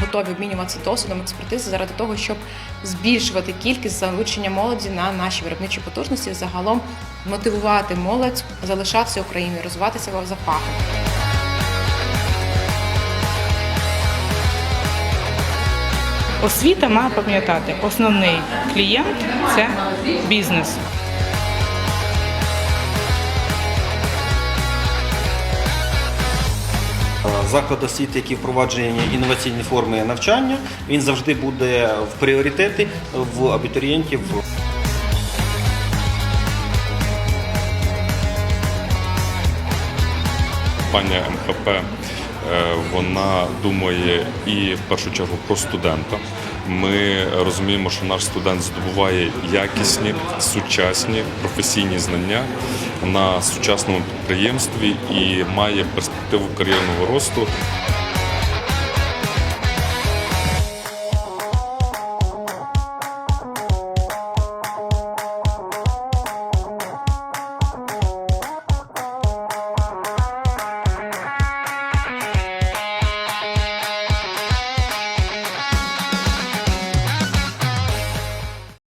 готові обмінюватися досвідом експертизи заради того, щоб збільшувати кількість залучення молоді на наші виробничі потужності, загалом мотивувати молодь залишатися Україною, розвиватися за фахом. Освіта має пам'ятати, основний клієнт це бізнес. Заклад освіти, який впроваджує інноваційні форми навчання, він завжди буде в пріоритеті в абітурієнтів. Компанія МХП е, вона думає і в першу чергу про студента. Ми розуміємо, що наш студент здобуває якісні, сучасні професійні знання на сучасному підприємстві і має перспективу кар'єрного росту.